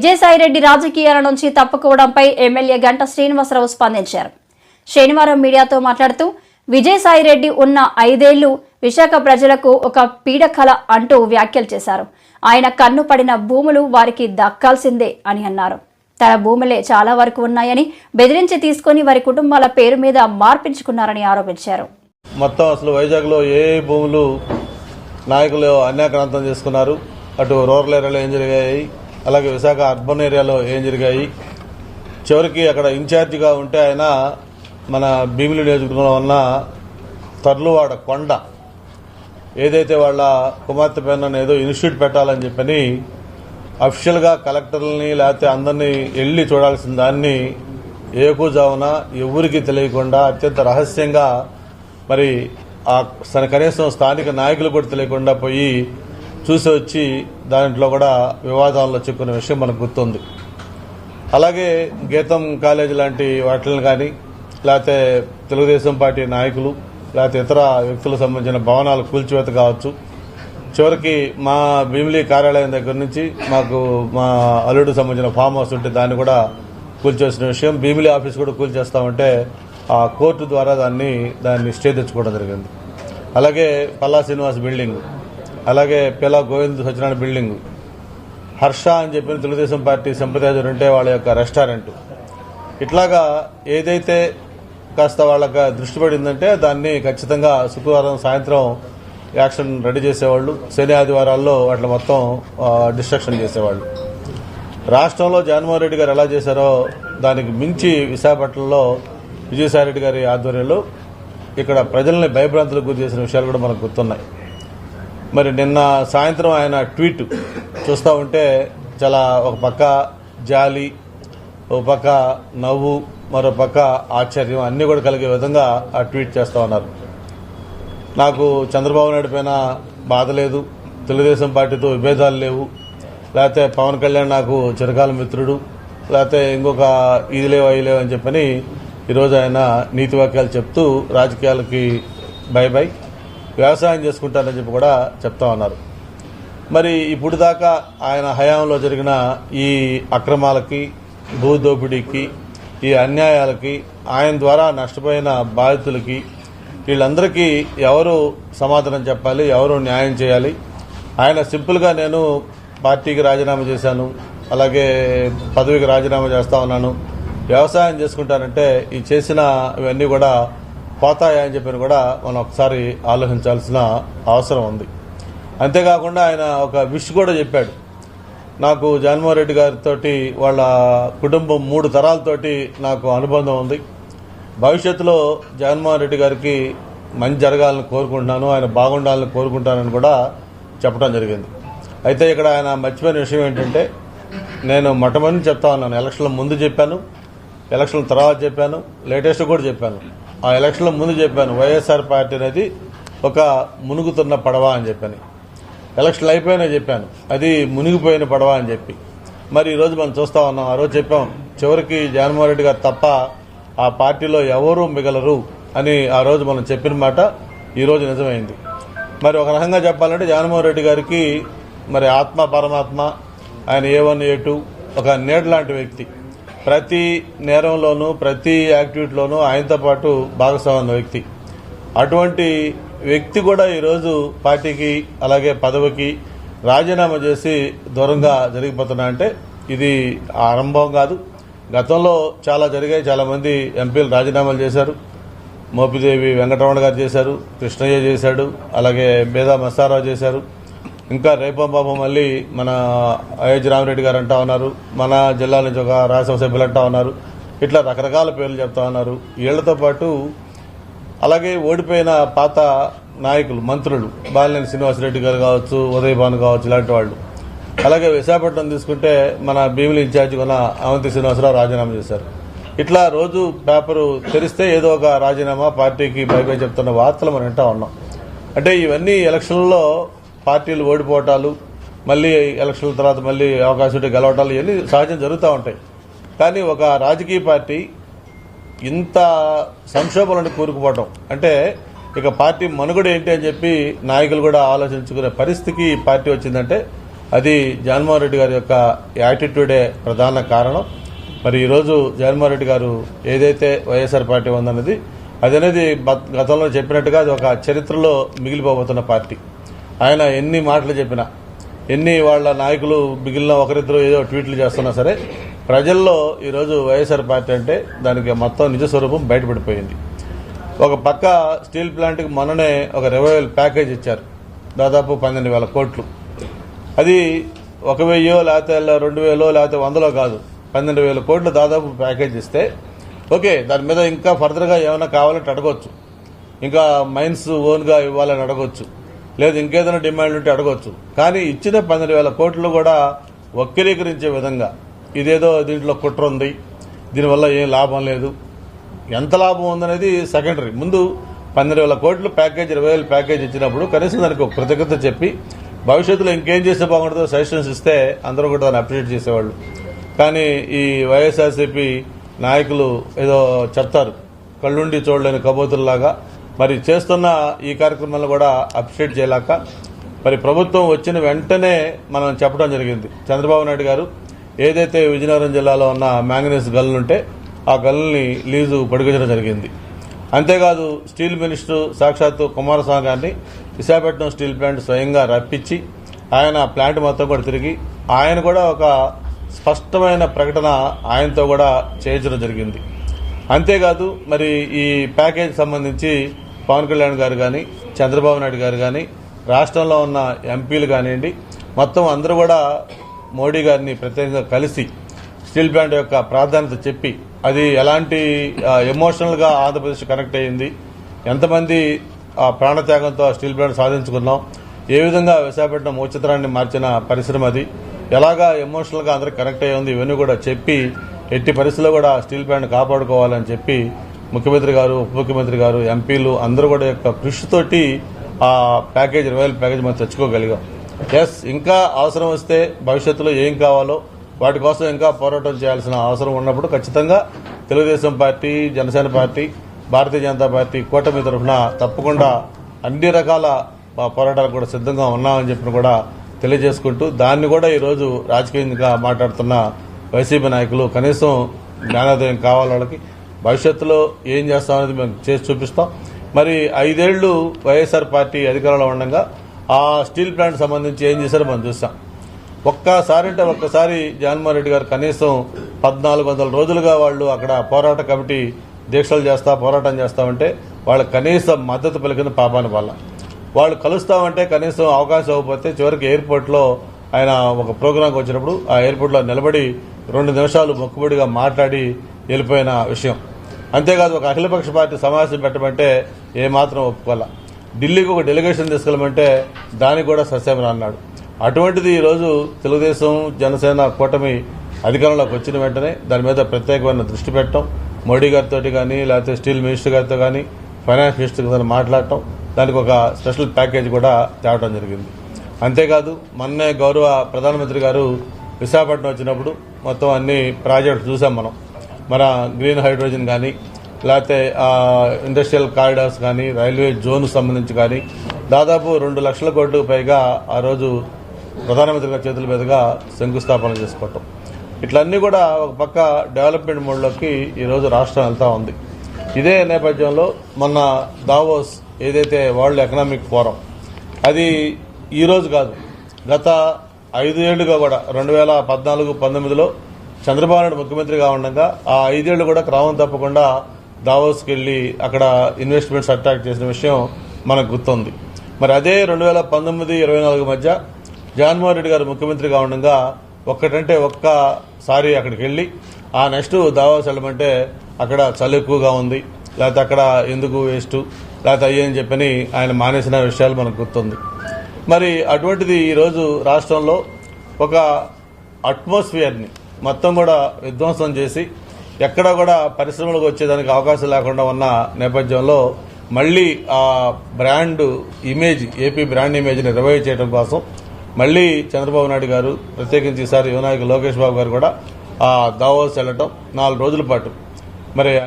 విజయసాయిరెడ్డి రాజకీయాల నుంచి తప్పుకోవడంపై ఎమ్మెల్యే గంట శ్రీనివాసరావు స్పందించారు. శనివారం మీడియాతో మాట్లాడుతూ విజయసాయిరెడ్డి ఉన్న ఐదేళ్ళు విశాఖ ప్రజలకు ఒక పీడకల అంటూ వ్యాఖ్యలు చేశారు. ఆయన కన్ను పడిన భూములు వారికి దక్కాల్సిందే అని అన్నారు. తన భూములే చాలా వరకు ఉన్నాయని బెదిరించి తీసుకుని వారి కుటుంబాల పేరు మీద మార్పించుకున్నారని ఆరోపించారు. మొత్తం అసలు వైజాగ్లో ఏ ఏ భూములు నాయకులు అన్యాక్రాంతం చేసుకున్నారు? అటు రూరల్ ఏరియాలో ఏం జరిగాయి? అలాగే విశాఖ అర్బన్ ఏరియాలో ఏం జరిగాయి? చివరికి అక్కడ ఇన్ఛార్జిగా ఉంటే ఆయన మన భీమిలి నియోజకవర్గంలో ఉన్న తర్లువాడ కొండ ఏదైతే వాళ్ళ కుమార్తె పైన ఏదో ఇన్స్టిట్యూట్ పెట్టాలని చెప్పని అఫిషియల్గా కలెక్టర్లని లేకపోతే అందరినీ వెళ్ళి చూడాల్సిన దాన్ని ఏకూజావున ఎవరికి తెలియకుండా అత్యంత రహస్యంగా మరి ఆ కనీసం స్థానిక నాయకులు కూడా తెలియకుండా పోయి చూసి వచ్చి దాంట్లో కూడా వివాదాల్లో చిక్కున్న విషయం మనకు గుర్తుంది. అలాగే గీతం కాలేజ్ లాంటి వాటిని కానీ లేకపోతే తెలుగుదేశం పార్టీ నాయకులు లేకపోతే ఇతర వ్యక్తులకు సంబంధించిన భవనాలు కూల్చివేత కావచ్చు. చివరికి మా భీమిలీ కార్యాలయం దగ్గర నుంచి మాకు మా అల్లుడు సంబంధించిన ఫామ్ హౌస్ ఉంటే దాన్ని కూడా కూల్చేసిన విషయం. భీమిలి ఆఫీస్ కూడా కూల్చేస్తామంటే ఆ కోర్టు ద్వారా దాన్ని దాన్ని స్టే తెచ్చుకోవడం జరిగింది. అలాగే పల్లా శ్రీనివాస్ బిల్డింగ్. అలాగే పిలా గోవింద్ సత్యనారాయణ బిల్డింగ్. హర్ష అని చెప్పిన తెలుగుదేశం పార్టీ సంప్రదాయాలు ఉంటే వాళ్ళ యొక్క రెస్టారెంట్. ఇట్లాగా ఏదైతే కాస్త వాళ్ళకి దృష్టి పడిందంటే దాన్ని ఖచ్చితంగా శుక్రవారం సాయంత్రం యాక్షన్ రెడీ చేసేవాళ్ళు. శని ఆదివారాల్లో వాటిని మొత్తం డిస్ట్రక్షన్ చేసేవాళ్ళు. రాష్ట్రంలో జగన్మోహన్ రెడ్డి గారు ఎలా చేశారో దానికి మించి విశాఖపట్నంలో విజయసాయిరెడ్డి గారి ఆధ్వర్యంలో ఇక్కడ ప్రజల్ని భయభ్రాంతులకు గురి చేసిన విషయాలు కూడా మనకు గుర్తున్నాయి. మరి నిన్న సాయంత్రం ఆయన ట్వీట్ చూస్తూ ఉంటే చాలా ఒక పక్క జాలి ఒక పక్క నవ్వు మరో పక్క ఆశ్చర్యం అన్నీ కూడా కలిగే విధంగా ఆ ట్వీట్ చేస్తూ ఉన్నారు. నాకు చంద్రబాబు నాయుడు పైన బాధ లేదు. తెలుగుదేశం పార్టీతో విభేదాలు లేవు. లేకపోతే పవన్ కళ్యాణ్ నాకు చిరకాల మిత్రుడు. లేకపోతే ఇంకొక ఇది లేవు అవి లేవు అని చెప్పని ఈరోజు ఆయన నీతి వాక్యాలు చెప్తూ రాజకీయాలకి బై బై వ్యవసాయం చేసుకుంటారని చెప్పి కూడా చెప్తా ఉన్నారు. మరి ఇప్పుడు దాకా ఆయన హయాంలో జరిగిన ఈ అక్రమాలకి భూదోపిడీకి ఈ అన్యాయాలకి ఆయన ద్వారా నష్టపోయిన బాధితులకి వీళ్ళందరికీ ఎవరు సమాధానం చెప్పాలి ఎవరు న్యాయం చేయాలి? ఆయన సింపుల్గా నేను పార్టీకి రాజీనామా చేశాను అలాగే పదవికి రాజీనామా చేస్తా ఉన్నాను. వ్యవసాయం చేసుకుంటానంటే ఈ చేసిన ఇవన్నీ కూడా పోతాయని చెప్పి కూడా మనం ఒకసారి ఆలోచించాల్సిన అవసరం ఉంది. అంతేకాకుండా ఆయన ఒక విష్ కూడా చెప్పాడు. నాకు జగన్మోహన్ రెడ్డి గారితో వాళ్ళ కుటుంబం మూడు తరాలతోటి నాకు అనుబంధం ఉంది. భవిష్యత్తులో జగన్మోహన్ రెడ్డి గారికి మంచి జరగాలని కోరుకుంటున్నాను ఆయన బాగుండాలని కోరుకుంటానని కూడా చెప్పడం జరిగింది. అయితే ఇక్కడ ఆయన మర్చిపోయిన విషయం ఏంటంటే నేను మొట్టమొదటి చెప్తా ఉన్నాను. ఎలక్షన్ల ముందు చెప్పాను ఎలక్షన్ల తర్వాత చెప్పాను లేటెస్ట్ కూడా చెప్పాను. ఆ ఎలక్షన్ల ముందు చెప్పాను వైఎస్ఆర్ పార్టీ అనేది ఒక మునుగుతున్న పడవ అని చెప్పాను. ఎలక్షన్లు అయిపోయినా చెప్పాను అది మునిగిపోయిన పడవ అని చెప్పి. మరి ఈరోజు మనం చూస్తా ఉన్నాం ఆ రోజు చెప్పాం చివరికి జగన్మోహన్ రెడ్డి గారు తప్ప ఆ పార్టీలో ఎవరూ మిగలరు అని ఆ రోజు మనం చెప్పిన మాట ఈరోజు నిజమైంది. మరి ఒక రకంగా చెప్పాలంటే జగన్మోహన్ రెడ్డి గారికి మరి ఆత్మ పరమాత్మ ఆయన ఏ వన్ ఏ టూ ఒక నీడ లాంటి వ్యక్తి. ప్రతి నేరంలోనూ ప్రతి యాక్టివిటీలోనూ ఆయనతో పాటు భాగస్వామ్య వ్యక్తి. అటువంటి వ్యక్తి కూడా ఈరోజు పార్టీకి అలాగే పదవికి రాజీనామా చేసి దూరంగా జరిగిపోతున్నా అంటే ఇది ఆరంభం కాదు. గతంలో చాలా జరిగాయి. చాలామంది ఎంపీలు రాజీనామాలు చేశారు. మోపిదేవి వెంకటరమణ గారు చేశారు. కృష్ణయ్య చేశాడు. అలాగే మేధా మస్తారావు చేశారు. ఇంకా రేపం బాబు మళ్ళీ మన అయోధ్య రామరెడ్డి గారు అంటా ఉన్నారు. మన జిల్లా నుంచి ఒక రాజ్యసభ సభ్యులు అంటా ఉన్నారు. ఇట్లా రకరకాల పేర్లు చెప్తా ఉన్నారు. వీళ్ళతో పాటు అలాగే ఓడిపోయిన పాత నాయకులు మంత్రులు బాలినేని శ్రీనివాసరెడ్డి గారు కావచ్చు ఉదయభాను కావచ్చు ఇలాంటి వాళ్ళు. అలాగే విశాఖపట్నం తీసుకుంటే మన భీమిలి ఇన్ఛార్జ్ ఉన్న అవంతి శ్రీనివాసరావు రాజీనామా చేశారు. ఇట్లా రోజు పేపరు తెరిస్తే ఏదో ఒక రాజీనామా పార్టీకి బై చెప్తున్న వార్తలు మనం వింటా ఉన్నాం. అంటే ఇవన్నీ ఎలక్షన్లో పార్టీలు ఓడిపోవటాలు మళ్ళీ ఎలక్షన్ల తర్వాత మళ్ళీ అవకాశం ఉంటే గెలవటాలు ఇవన్నీ సహజం జరుగుతూ ఉంటాయి. కానీ ఒక రాజకీయ పార్టీ ఇంత సంక్షోభాలను కూరుకుపోవటం అంటే ఇక పార్టీ మనుగడ ఏంటి అని చెప్పి నాయకులు కూడా ఆలోచించుకునే పరిస్థితికి పార్టీ వచ్చిందంటే అది జగన్మోహన్ రెడ్డి గారి యొక్క యాటిట్యూడే ప్రధాన కారణం. మరి ఈరోజు జగన్మోహన్ రెడ్డి గారు ఏదైతే వైఎస్ఆర్ పార్టీ ఉందన్నది అది అనేది గతంలో చెప్పినట్టుగా అది ఒక చరిత్రలో మిగిలిపోబోతున్న పార్టీ. ఆయన ఎన్ని మాటలు చెప్పినా ఎన్ని వాళ్ళ నాయకులు మిగిలిన ఒకరిద్దరు ఏదో ట్వీట్లు చేస్తున్నా సరే ప్రజల్లో ఈరోజు వైఎస్ఆర్ పార్టీ అంటే దానికి మొత్తం నిజ స్వరూపం బయటపడిపోయింది. ఒక పక్క స్టీల్ ప్లాంట్కి మొన్ననే ఒక రివైవల్ ప్యాకేజ్ ఇచ్చారు. దాదాపు పన్నెండు వేల కోట్లు. అది ఒక వెయ్యో లేకపోతే రెండు వేలో లేకపోతే వందలో కాదు. పన్నెండు వేల కోట్లు దాదాపు ప్యాకేజ్ ఇస్తే ఓకే దాని మీద ఇంకా ఫర్దర్గా ఏమైనా కావాలంటే అడగవచ్చు ఇంకా మైన్స్ ఓన్గా ఇవ్వాలని అడగొచ్చు. లేదు ఇంకేదైనా డిమాండ్ ఉంటే అడగవచ్చు కానీ ఇచ్చిన పన్నెండు వేల కోట్లు కూడా వక్రీకరించే విధంగా ఇదేదో దీంట్లో కుట్ర ఉంది దీనివల్ల ఏం లాభం లేదు. ఎంత లాభం ఉందనేది సెకండరీ. ముందు పన్నెండు వేల కోట్లు ప్యాకేజ్ ఇరవై వేల ప్యాకేజ్ ఇచ్చినప్పుడు కనీసం దానికి ఒక కృతజ్ఞత చెప్పి భవిష్యత్తులో ఇంకేం చేస్తే బాగుంటుందో సజెషన్స్ ఇస్తే అందరూ కూడా దాన్ని అప్రిషియేట్ చేసేవాళ్ళు. కానీ ఈ వైఎస్ఆర్సీపీ నాయకులు ఏదో చెప్తారు కళ్ళుండి చూడలేని కబోతుల్లాగా మరి చేస్తున్న ఈ కార్యక్రమాలను కూడా అప్రిషియేట్ చేయలేక మరి ప్రభుత్వం వచ్చిన వెంటనే మనం చెప్పడం జరిగింది. చంద్రబాబు నాయుడు గారు ఏదైతే విజయనగరం జిల్లాలో ఉన్న మ్యాంగనీస్ గల్లు ఉంటే ఆ గల్లుని లీజు పడిగించడం జరిగింది. అంతేకాదు స్టీల్ మినిస్టర్ సాక్షాత్తు కుమారస్వామి గారిని విశాఖపట్నం స్టీల్ ప్లాంట్ స్వయంగా రప్పించి ఆయన ప్లాంట్ మొత్తం కూడా తిరిగి ఆయన కూడా ఒక స్పష్టమైన ప్రకటన ఆయనతో కూడా చేయించడం జరిగింది. అంతేకాదు మరి ఈ ప్యాకేజ్ సంబంధించి పవన్ కళ్యాణ్ గారు కానీ చంద్రబాబు నాయుడు గారు కానీ రాష్ట్రంలో ఉన్న ఎంపీలు కానివ్వండి మొత్తం అందరూ కూడా మోడీ గారిని ప్రత్యేకంగా కలిసి స్టీల్ ప్లాంట్ యొక్క ప్రాధాన్యత చెప్పి అది ఎలాంటి ఎమోషనల్గా ఆంధ్రప్రదేశ్ కనెక్ట్ అయ్యింది ఎంతమంది ఆ ప్రాణత్యాగంతో ఆ స్టీల్ ప్లాంట్ సాధించుకున్నాం ఏ విధంగా విశాఖపట్నం ఉచిత్రాన్ని మార్చిన పరిశ్రమ అది ఎలాగా ఎమోషనల్గా అందరికి కనెక్ట్ అయ్యి ఉంది ఇవన్నీ కూడా చెప్పి ఎట్టి పరిస్థితుల్లో కూడా స్టీల్ ప్లాంట్ కాపాడుకోవాలని చెప్పి ముఖ్యమంత్రి గారు ఉప ముఖ్యమంత్రి గారు ఎంపీలు అందరూ కూడా యొక్క కృషితోటి ఆ ప్యాకేజ్ ఇరవై ప్యాకేజ్ మనం తెచ్చుకోగలిగాం. ఎస్ ఇంకా అవసరం వస్తే భవిష్యత్తులో ఏం కావాలో వాటి కోసం ఇంకా పోరాటం చేయాల్సిన అవసరం ఉన్నప్పుడు ఖచ్చితంగా Telugu Desam party Janasena party Bharatiya Janata party కూటమి తరఫున తప్పకుండా అన్ని రకాల పోరాటాలు పోరాటాలకు కూడా సిద్ధంగా ఉన్నామని చెప్పిన కూడా తెలియజేసుకుంటూ దాన్ని కూడా ఈరోజు రాజకీయంగా మాట్లాడుతున్న వైసీపీ నాయకులు కనీసం జ్ఞానోదయం కావాలి వాళ్ళకి భవిష్యత్తులో ఏం చేస్తామనేది మేము చేసి చూపిస్తాం. మరి ఐదేళ్ళు వైఎస్ఆర్ పార్టీ అధికారంలో ఉండగా ఆ స్టీల్ ప్లాంట్ సంబంధించి ఏం చేశారో మనం చూసాం ఒక్కసారి అంటే ఒక్కసారి జగన్మోహన్ రెడ్డి గారు కనీసం పద్నాలుగు వందల రోజులుగా వాళ్ళు అక్కడ పోరాట కమిటీ దీక్షలు చేస్తా పోరాటం చేస్తామంటే వాళ్ళ కనీస మద్దతు పలికిన పాపాన వల్ల వాళ్ళు కలుస్తామంటే కనీసం అవకాశం అవ్వకపోతే చివరికి ఎయిర్పోర్ట్లో ఆయన ఒక ప్రోగ్రాంకి వచ్చినప్పుడు ఆ ఎయిర్పోర్ట్లో నిలబడి రెండు నిమిషాలు మొక్కుబడిగా మాట్లాడి వెళ్ళిపోయిన విషయం. అంతేకాదు ఒక అఖిలపక్ష పార్టీ సమావేశం పెట్టమంటే ఏమాత్రం ఒప్పుకోలే ఢిల్లీకి ఒక డెలిగేషన్ తీసుకెళ్ళమంటే దానికి కూడా సస్యమని అన్నాడు. అటువంటిది ఈరోజు తెలుగుదేశం జనసేన కూటమి అధికారంలోకి వచ్చిన వెంటనే దాని మీద ప్రత్యేకమైన దృష్టి పెట్టడం మోడీ గారితో కానీ లేకపోతే స్టీల్ మినిస్టర్ గారితో కానీ ఫైనాన్స్ మినిస్టర్ గారితో మాట్లాడటం దానికి ఒక స్పెషల్ ప్యాకేజ్ కూడా తేవడం జరిగింది. అంతేకాదు మొన్నే గౌరవ ప్రధానమంత్రి గారు విశాఖపట్నం వచ్చినప్పుడు మొత్తం అన్ని ప్రాజెక్టులు చూసాం మనం. మన గ్రీన్ హైడ్రోజన్ కానీ లేకపోతే ఇండస్ట్రియల్ కారిడార్స్ కానీ రైల్వే జోన్ సంబంధించి కానీ దాదాపు రెండు లక్షల కోట్లకు పైగా ఆ రోజు ప్రధానమంత్రి గారి చేతుల మీదుగా శంకుస్థాపన చేసుకోవటం ఇట్లన్నీ కూడా ఒక పక్క డెవలప్మెంట్ మోడ్లోకి ఈరోజు రాష్ట్రం వెళ్తూ ఉంది. ఇదే నేపథ్యంలో మొన్న దావోస్ ఏదైతే వరల్డ్ ఎకనామిక్ ఫోరం అది ఈరోజు కాదు గత ఐదు ఏళ్ళుగా కూడా రెండు వేల పద్నాలుగు పంతొమ్మిదిలో చంద్రబాబు నాయుడు ముఖ్యమంత్రిగా ఉండగా ఆ ఐదేళ్ళు కూడా క్రమం తప్పకుండా దావోస్కి వెళ్ళి అక్కడ ఇన్వెస్ట్మెంట్స్ అట్రాక్ట్ చేసిన విషయం మనకు గుర్తుంది. మరి అదే రెండు వేల పంతొమ్మిది ఇరవై నాలుగు మధ్య జగన్మోహన్ రెడ్డి గారు ముఖ్యమంత్రిగా ఉండగా ఒక్కటంటే ఒక్కసారి అక్కడికి వెళ్ళి ఆ నెక్స్ట్ దావాస్ వెళ్ళమంటే అక్కడ చలి ఎక్కువగా ఉంది లేకపోతే అక్కడ ఎందుకు వేస్ట్ లేకపోతే అయ్యని చెప్పని ఆయన మానేసిన విషయాలు మనకు గుర్తుంది. మరి అటువంటిది ఈరోజు రాష్ట్రంలో ఒక అట్మాస్ఫియర్ని మొత్తం కూడా విధ్వంసం చేసి ఎక్కడ కూడా పరిశ్రమలకు వచ్చేదానికి అవకాశం లేకుండా ఉన్న నేపథ్యంలో మళ్ళీ ఆ బ్రాండ్ ఇమేజ్ ఏపీ బ్రాండ్ ఇమేజ్ని రివైవ్ చేయడం కోసం మళ్ళీ చంద్రబాబు నాయుడు గారు ప్రత్యేకించి ఈసారి యువనాయకు లోకేష్ బాబు గారు కూడా ఆ దావోస్ వెళ్ళటం నాలుగు రోజుల పాటు. మరి